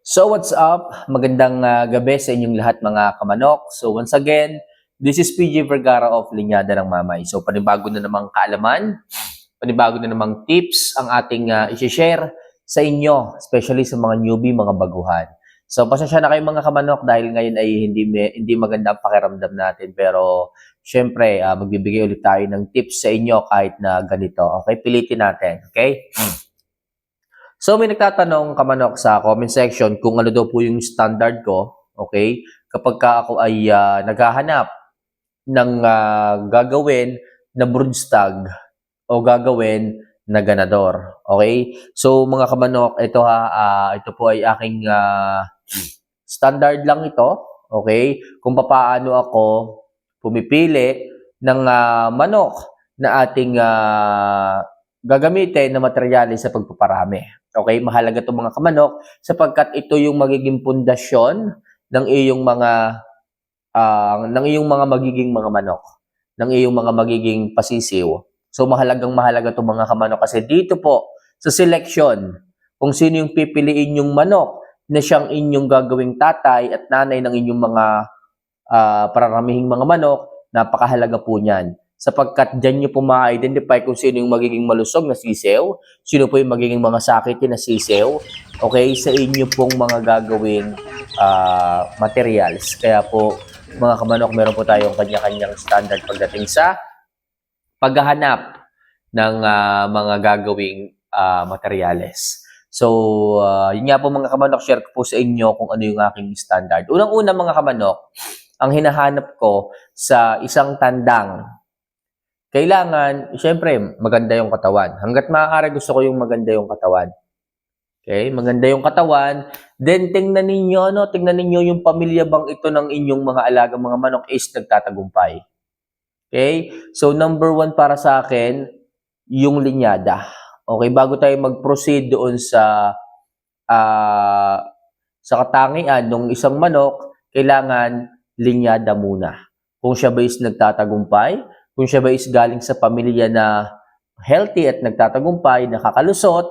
So what's up? Magandang ah, gabi sa inyong lahat mga kamanok. So once again, this is PJ Vergara of Linyada ng Mamay. So panibago na namang kaalaman, panibago na namang tips ang ating uh, i-share sa inyo, especially sa mga newbie, mga baguhan. So pasensya na kayo mga kamanok dahil ngayon ay hindi hindi maganda ang pakiramdam natin pero syempre ah, magbibigay ulit tayo ng tips sa inyo kahit na ganito. Okay, pilitin natin, okay? So may nagtatanong kamanok sa comment section kung ano daw po yung standard ko, okay? Kapag ka ako ay ah, naghahanap ng ah, gagawin na broodstag o gagawin na ganador, okay? So mga kamanok, ito ha, ah, ito po ay aking ah, standard lang ito, okay? Kung papaano ako pumipili ng ah, manok na ating ah, gagamitin na materyales sa pagpaparami. Okay, mahalaga itong mga kamanok sapagkat ito yung magiging pundasyon ng iyong mga ah, ng iyong mga magiging mga manok, ng iyong mga magiging pasisiw. So mahalagang mahalaga itong mga kamanok kasi dito po sa selection kung sino yung pipiliin yung manok na siyang inyong gagawing tatay at nanay ng inyong mga ah, pararamihing mga manok, napakahalaga po niyan sapagkat dyan nyo po ma-identify kung sino yung magiging malusog na sisew, sino po yung magiging mga sakitin na sisew, okay, sa inyo pong mga gagawing ah, materials. Kaya po, mga kamanok, meron po tayong kanya-kanyang standard pagdating sa paghahanap ng ah, mga gagawing ah, materyales. So, ah, yun nga po mga kamanok, share ko po sa inyo kung ano yung aking standard. Unang-una mga kamanok, ang hinahanap ko sa isang tandang kailangan, syempre, maganda yung katawan. Hanggat maaari gusto ko yung maganda yung katawan. Okay? Maganda yung katawan. Then, tingnan ninyo, no? Tingnan ninyo yung pamilya bang ito ng inyong mga alaga, mga manok is nagtatagumpay. Okay? So, number one para sa akin, yung linyada. Okay? Bago tayo mag-proceed doon sa ah sa katangian ng isang manok, kailangan linyada muna. Kung siya ba is nagtatagumpay, kung siya ba is galing sa pamilya na healthy at nagtatagumpay, nakakalusot,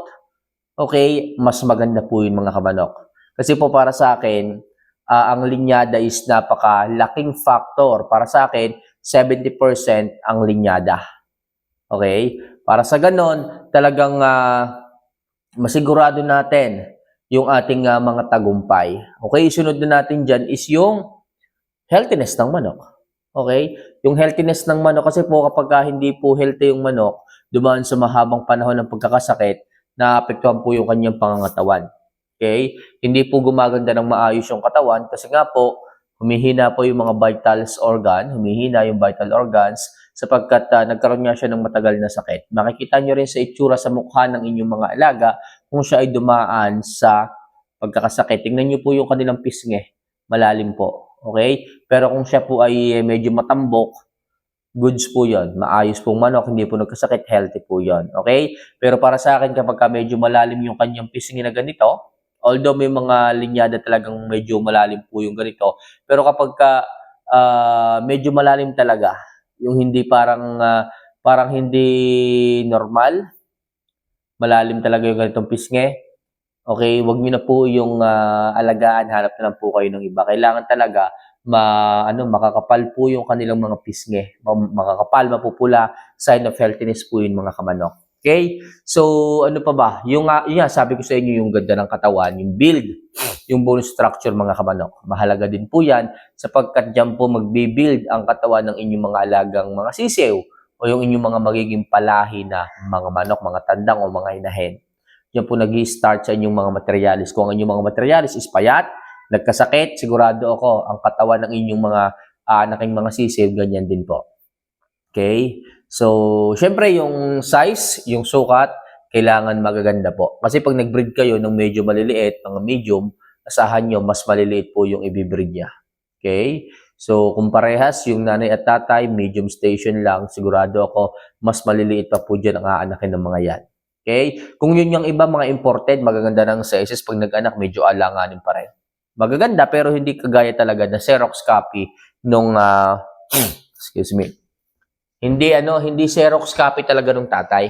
okay, mas maganda po yun mga kamanok. Kasi po para sa akin, ah, ang linyada is napaka-laking factor. Para sa akin, 70% ang linyada. Okay? Para sa ganon, talagang ah, masigurado natin yung ating ah, mga tagumpay. Okay? Sunod na natin dyan is yung healthiness ng manok. Okay? Yung healthiness ng manok, kasi po kapag ka hindi po healthy yung manok, dumaan sa mahabang panahon ng pagkakasakit, naapektuhan po yung kanyang pangangatawan. Okay? Hindi po gumaganda ng maayos yung katawan kasi nga po, humihina po yung mga vitals organ, humihina yung vital organs sapagkat ah, nagkaroon nga siya ng matagal na sakit. Makikita nyo rin sa itsura sa mukha ng inyong mga alaga kung siya ay dumaan sa pagkakasakit. Tingnan nyo po yung kanilang pisngi. Malalim po. Okay? Pero kung siya po ay eh, medyo matambok, goods po yon Maayos pong manok, hindi po nagkasakit, healthy po yon Okay? Pero para sa akin, kapag ka medyo malalim yung kanyang pisngi na ganito, although may mga linyada talagang medyo malalim po yung ganito, pero kapag ka ah, medyo malalim talaga, yung hindi parang ah, parang hindi normal, malalim talaga yung ganitong pisngi, okay, wag niyo na po yung ah, alagaan, hanap na lang po kayo ng iba. Kailangan talaga ma ano makakapal po yung kanilang mga pisngi. Ma- Makakapal, mapupula, sign of healthiness po yun mga kamanok. Okay? So, ano pa ba? Yung, uh, yun sabi ko sa inyo, yung ganda ng katawan, yung build, yung bone structure mga kamanok. Mahalaga din po yan sapagkat dyan po magbibuild ang katawan ng inyong mga alagang mga sisiw o yung inyong mga magiging palahi na mga manok, mga tandang o mga inahen. Yan po nag start sa inyong mga materialis. Kung ang inyong mga materialis is payat, nagkasakit, sigurado ako, ang katawan ng inyong mga uh, anaking mga sisiw, ganyan din po. Okay? So, syempre yung size, yung sukat, kailangan magaganda po. Kasi pag nag-breed kayo ng medyo maliliit, mga medium, asahan nyo, mas maliliit po yung ibibreed niya. Okay? So, kung parehas, yung nanay at tatay, medium station lang, sigurado ako, mas maliliit pa po dyan ang aanakin ng mga yan. Okay? Kung yun yung iba, mga imported, magaganda ng sizes, pag nag-anak, medyo alanganin pa rin. Magaganda, pero hindi kagaya talaga na Xerox copy nung, ah, excuse me, hindi ano, hindi Xerox copy talaga nung tatay.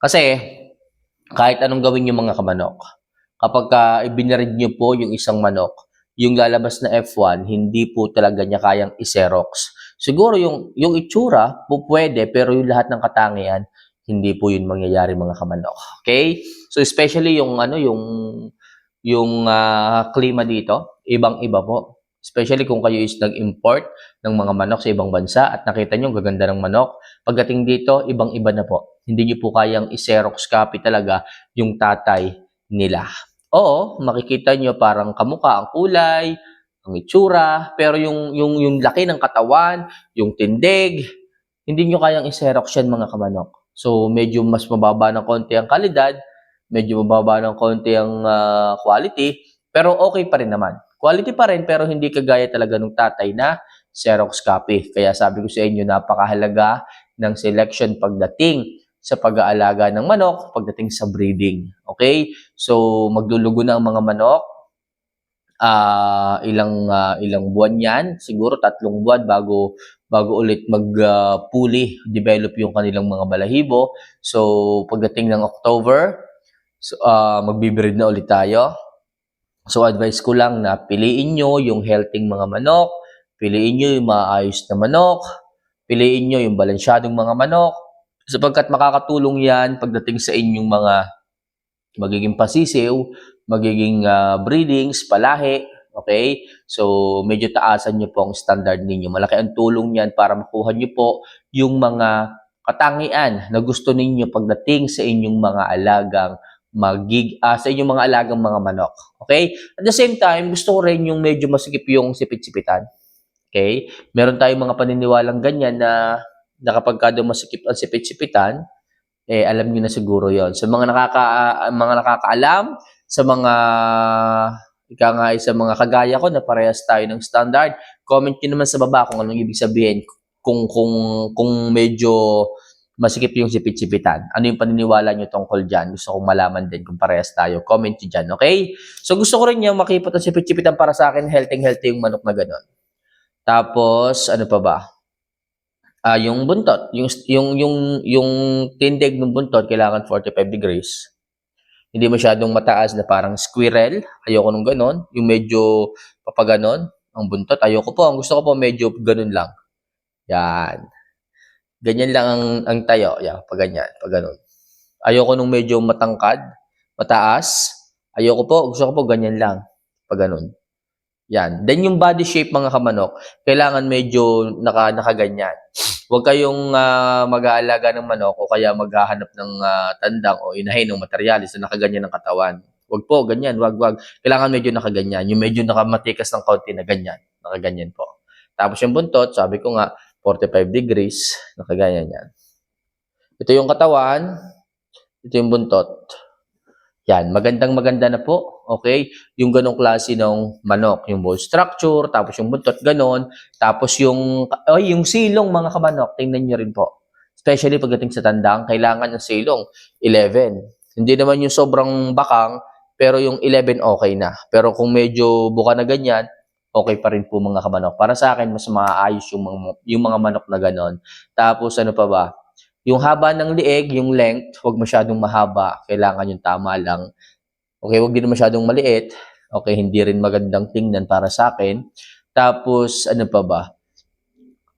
Kasi kahit anong gawin yung mga kamanok, kapag ka ibinarid nyo po yung isang manok, yung lalabas na F1, hindi po talaga niya kayang iserox. Siguro yung, yung itsura po pwede, pero yung lahat ng katangian, hindi po yun mangyayari mga kamanok. Okay? So especially yung ano yung yung ah, klima dito, ibang-iba po. Especially kung kayo is nag-import ng mga manok sa ibang bansa at nakita nyo gaganda ng manok. Pagdating dito, ibang-iba na po. Hindi nyo po kayang i-xerox copy talaga yung tatay nila. Oo, makikita nyo parang kamuka ang kulay, ang itsura, pero yung, yung, yung laki ng katawan, yung tindig, hindi nyo kayang i-xerox yan mga kamanok. So, medyo mas mababa ng konti ang kalidad, medyo mababa ng konti ang ah, quality, pero okay pa rin naman. Quality pa rin, pero hindi kagaya talaga ng tatay na Xerox copy. Kaya sabi ko sa inyo, napakahalaga ng selection pagdating sa pag-aalaga ng manok, pagdating sa breeding. Okay? So, maglulugo na ang mga manok. Ah, ilang ah, ilang buwan 'yan, siguro tatlong buwan bago bago ulit mag-fully develop yung kanilang mga balahibo. So, pagdating ng October, so, ah, magbe-breed na ulit tayo. So, advice ko lang na piliin nyo yung healthy mga manok, piliin nyo yung maayos na manok, piliin nyo yung balansyadong mga manok, sapagkat makakatulong yan pagdating sa inyong mga magiging pasisiw, magiging ah, breedings, palahi, okay? So, medyo taasan nyo po ang standard ninyo. Malaki ang tulong yan para makuha nyo po yung mga katangian na gusto ninyo pagdating sa inyong mga alagang magig ah, sa inyong mga alagang mga manok. Okay? At the same time, gusto ko rin yung medyo masikip yung sipit-sipitan. Okay? Meron tayong mga paniniwalang ganyan na, na masikip ang sipit-sipitan, eh alam niyo na siguro 'yon. Sa mga nakaka ah, mga nakakaalam, sa mga ika nga ay sa mga kagaya ko na parehas tayo ng standard, comment niyo naman sa baba kung anong ibig sabihin kung kung kung medyo masikip yung sipit-sipitan. Ano yung paniniwala nyo tungkol dyan? Gusto kong malaman din kung parehas tayo. Comment nyo dyan, okay? So gusto ko rin yung makipot ang sipit-sipitan para sa akin, healthy-healthy yung manok na gano'n. Tapos, ano pa ba? Ah, yung buntot, yung yung yung yung tindig ng buntot kailangan 45 degrees. Hindi masyadong mataas na parang squirrel. Ayoko nung ganon. Yung medyo papaganon ang buntot. Ayoko po. Ang gusto ko po medyo ganun lang. Yan. Ganyan lang ang, ang tayo. Yan, pag ganyan. Ayoko nung medyo matangkad, mataas. Ayoko po, gusto ko po ganyan lang, pag ganun. Yan. Then yung body shape mga kamanok, kailangan medyo naka, nakaganyan. Huwag kayong ah, mag-aalaga ng manok o kaya maghahanap ng ah, tandang o inahin ng materyales na nakaganyan ng katawan. Huwag po, ganyan, wag, wag. Kailangan medyo nakaganyan. Yung medyo nakamatikas ng kaunti na ganyan. Nakaganyan po. Tapos yung buntot, sabi ko nga, 45 degrees, nakaganyan yan. Ito yung katawan, ito yung buntot. Yan, magandang maganda na po. Okay? Yung ganong klase ng manok, yung bone structure, tapos yung buntot ganon, tapos yung ay yung silong mga kamanok, tingnan niyo rin po. Especially pagdating sa tandang, kailangan ng silong 11. Hindi naman yung sobrang bakang, pero yung 11 okay na. Pero kung medyo buka na ganyan, okay pa rin po mga kamanok. Para sa akin, mas maayos yung mga, yung mga manok na ganon. Tapos ano pa ba? Yung haba ng lieg, yung length, huwag masyadong mahaba. Kailangan yung tama lang. Okay, huwag din masyadong maliit. Okay, hindi rin magandang tingnan para sa akin. Tapos, ano pa ba?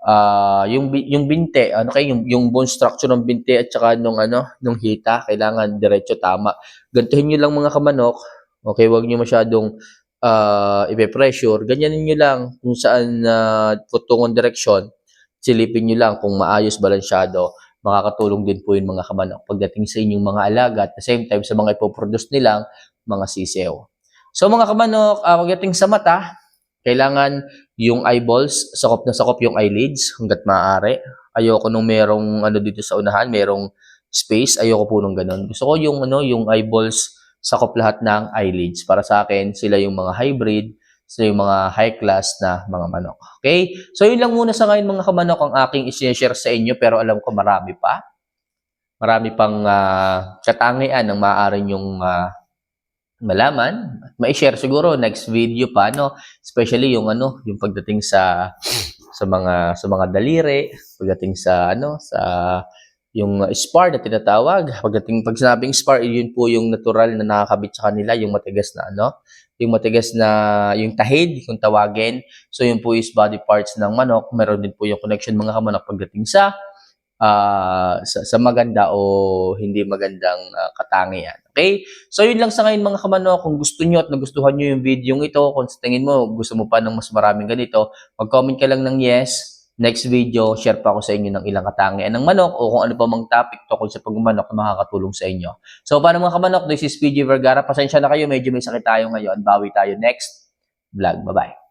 Ah, yung yung binte, ano kay yung yung bone structure ng binte at saka nung ano, nung hita, kailangan diretso tama. Gantuhin niyo lang mga kamanok. Okay, huwag niyo masyadong ah ipe-pressure. Ganyanin niyo lang kung saan uh, tutungong direksyon. Silipin niyo lang kung maayos, balansyado makakatulong din po yung mga kamanok pagdating sa inyong mga alaga at the same time sa mga ipoproduce nilang mga sisew. So mga kamanok, uh, pagdating sa mata, kailangan yung eyeballs, sakop na sakop yung eyelids hanggat maaari. Ayoko nung merong ano dito sa unahan, merong space, ayoko po nung ganun. Gusto ko yung ano, yung eyeballs sakop lahat ng eyelids. Para sa akin, sila yung mga hybrid, sila yung mga high class na mga manok. Okay? So, yun lang muna sa ngayon mga kamanok ang aking i-share sa inyo pero alam ko marami pa. Marami pang uh, katangian ng maaari yung uh, malaman. Ma-share siguro next video pa, no? Especially yung ano, yung pagdating sa sa mga sa mga daliri, pagdating sa ano, sa yung uh, spar na tinatawag. Pagdating pag sinabing spar, yun po yung natural na nakakabit sa kanila, yung matigas na ano, yung matigas na yung tahid, kung tawagin. So yun po is body parts ng manok. Meron din po yung connection mga kamanok pagdating sa ah, sa, sa maganda o hindi magandang ah, katangian. Okay? So yun lang sa ngayon mga kamanok. Kung gusto nyo at nagustuhan nyo yung video ito, kung tingin mo gusto mo pa ng mas maraming ganito, mag-comment ka lang ng yes. Next video, share pa ako sa inyo ng ilang katangian ng manok o kung ano pa mang topic tungkol sa pagmamanok na makakatulong sa inyo. So paano mga kamanok, this is PG Vergara. Pasensya na kayo, medyo may sakit tayo ngayon. Bawi tayo next vlog. Bye-bye.